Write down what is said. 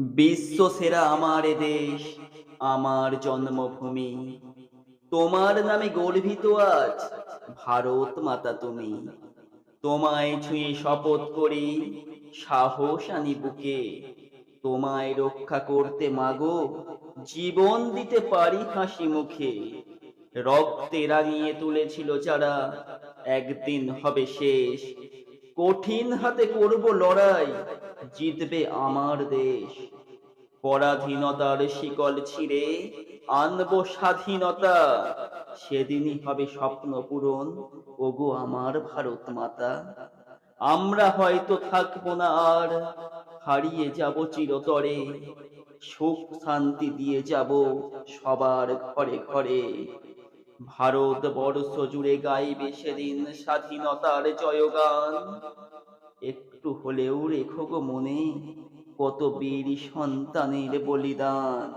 বিশ্ব সেরা আমার দেশ, আমার জন্মভূমি। তোমার নামে গর্বিত আজ, ভারত মাতা তুমি। তোমায় ছুঁয়ে শপথ করি, সাহস আনি বুকে। তোমায় রক্ষা করতে মাগো, জীবন দিতে পারি হাসি মুখে। রক্তে রাঙিয়ে তুলেছিল যারা, একদিন হবে শেষ। কঠিন হাতে করব লড়াই জিতবে আমার দেশ। পরাধীনতার শিকল ছিঁড়ে আনব স্বাধীনতা। সেদিনই হবে স্বপ্ন পূরণ। ওগো আমার ভারত মাতা, আমরা হয়তো থাকব না আর। হারিয়ে যাব চিরতরে, সুখ শান্তি দিয়ে যাব সবার ঘরে ঘরে। ভারত বর্ষ জুড়ে গাইবে সেদিন স্বাধীনতার জয়গান। হলেও রেখো গো মনে কত বীর সন্তানের বলিদান।